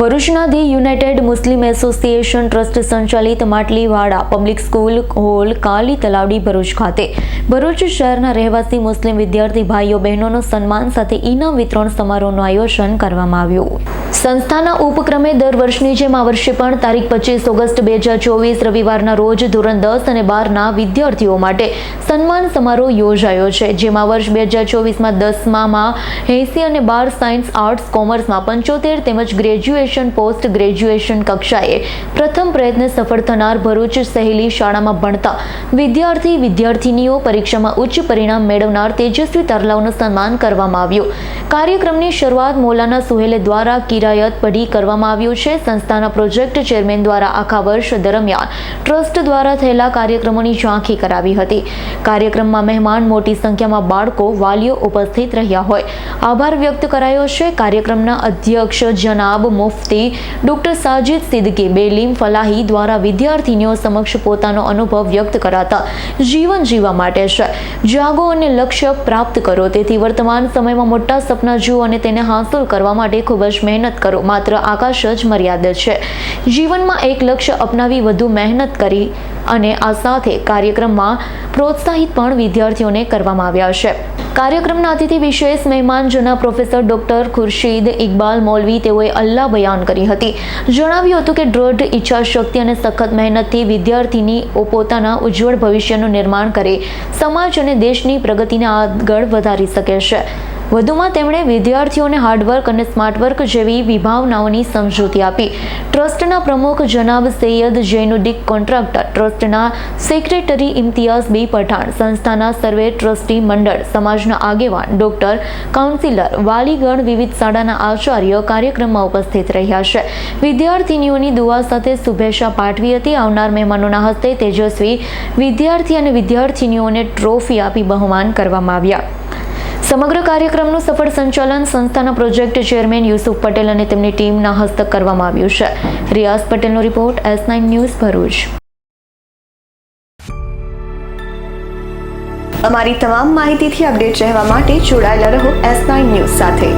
ભરૂચના the United Muslim Association trust સંચાલિત Matliwada public school hall Kali Talavdi Bharuch ખાતે. ભરૂચ શહેરના રહેવાસી મુસ્લિમ વિદ્યાર્થી ભાઈઓ બહેનોનું સન્માન સાથે ઇનામ વિતરણ સમારોહનું આયોજન કરવામાં આવ્યું. સંસ્થાના ઉપક્રમે દર વર્ષની જેમ આ વર્ષે પણ તારીખ પચીસ ઓગસ્ટ બે હજાર ચોવીસ રવિવારના રોજ ધોરણ દસ અને બારના વિદ્યાર્થીઓ માટે સન્માન સમારોહ યોજાયો છે, જેમાં વર્ષ બે હજાર ચોવીસમાં દસમામાં એંસી અને બાર સાયન્સ, આર્ટ્સ, કોમર્સમાં પંચોતેર તેમજ ગ્રેજ્યુએશન, પોસ્ટ ગ્રેજ્યુએશન કક્ષાએ પ્રથમ પ્રયત્ને સફળ થનાર ભરૂચ સહેલી શાળામાં ભણતા વિદ્યાર્થી વિદ્યાર્થીનીઓ પરીક્ષામાં ઉચ્ચ પરિણામ મેળવનાર તેજસ્વી તરલાઓનું સન્માન કરવામાં આવ્યું. કાર્યક્રમની શરૂઆત મોલાના સુહેલે દ્વારા કિરાયત પઢી કરવામાં આવ્યું છે. સંસ્થાના પ્રોજેક્ટ ચેરમેન દ્વારા આખા વર્ષ દરમિયાન ટ્રસ્ટ દ્વારા થયેલા કાર્યક્રમોની ઝાંખી કરાવી હતી. કાર્યક્રમમાં મહેમાન મોટી સંખ્યામાં બાળકો, વાલીઓ ઉપસ્થિત રહ્યા હોય. આભાર વ્યક્ત કરાયો છે. કાર્યક્રમના અધ્યક્ષ જનાબ મુફતી, ડોક્ટર સાજિદ સિદ્દકી, બેલીમ ફલાહી દ્વારા વિદ્યાર્થીનીઓ સમક્ષ પોતાનો અનુભવ વ્યક્ત કરાતા જીવન જીવવા માટે છે. જાગો અને લક્ષ્ય પ્રાપ્ત કરો. તેથી વર્તમાન સમયમાં મોટા સપના જુઓ અને તેને હાંસલ કરવા માટે ખૂબ જ મહેનત કરો. માત્ર આકાશ જ મર્યાદિત છે. જીવનમાં એક લક્ષ્ય અપનાવી વધુ મહેનત કરી અને આ સાથે કાર્યક્રમમાં પ્રોત્સાહિત પણ વિદ્યાર્થીઓને કરવામાં આવ્યા છે. કાર્યક્રમના અતિથિ વિશેષ મહેમાન જના પ્રોફેસર ડોક્ટર ખુરશીદ ઇકબાલ મૌલવી તેઓએ અલ્લાહ બયાન કરી હતી. જણાવ્યું હતું કે દૃઢ ઈચ્છા શક્તિ અને સખત મહેનતથી વિદ્યાર્થીની પોતાના ઉજ્જવળ ભવિષ્યનું નિર્માણ કરે. સમાજ અને દેશની પ્રગતિને આગળ વધારી શકે છે. વધુમાં તેમણે વિદ્યાર્થીઓને હાર્ડવર્ક અને સ્માર્ટવર્ક જેવી વિભાવનાઓની સમજૂતી આપી. ટ્રસ્ટના પ્રમુખ જનાબ સૈયદ જૈનુદ્દીક કોન્ટ્રાક્ટર, ટ્રસ્ટના સેક્રેટરી ઇમ્તિયાઝ બી પઠાણ, સંસ્થાના સર્વે ટ્રસ્ટી મંડળ, સમાજના આગેવાન ડોક્ટર, કાઉન્સિલર, વાલીગણ વિવિધ શાળાના આચાર્ય કાર્યક્રમમાં ઉપસ્થિત રહ્યા છે. વિદ્યાર્થીનીઓની દુઆ સાથે શુભેચ્છા પાઠવી હતી. આવનાર મહેમાનોના હસ્તે તેજસ્વી વિદ્યાર્થી અને વિદ્યાર્થીનીઓને ટ્રોફી આપી બહુમાન કરવામાં આવ્યા. સમગ્ર કાર્યક્રમનું સફળ સંચાલન સંસ્થાના પ્રોજેક્ટ ચેરમેન યુસુફ પટેલ અને તેમની ટીમના હસ્તક કરવામાં આવ્યું છે. રિયાઝ પટેલનો report, S nine news Bharuch. અમારી તમામ માહિતીથી અપડેટ રહેવા માટે જોડાયેલા રહો એસ નાઇન ન્યૂઝ સાથે.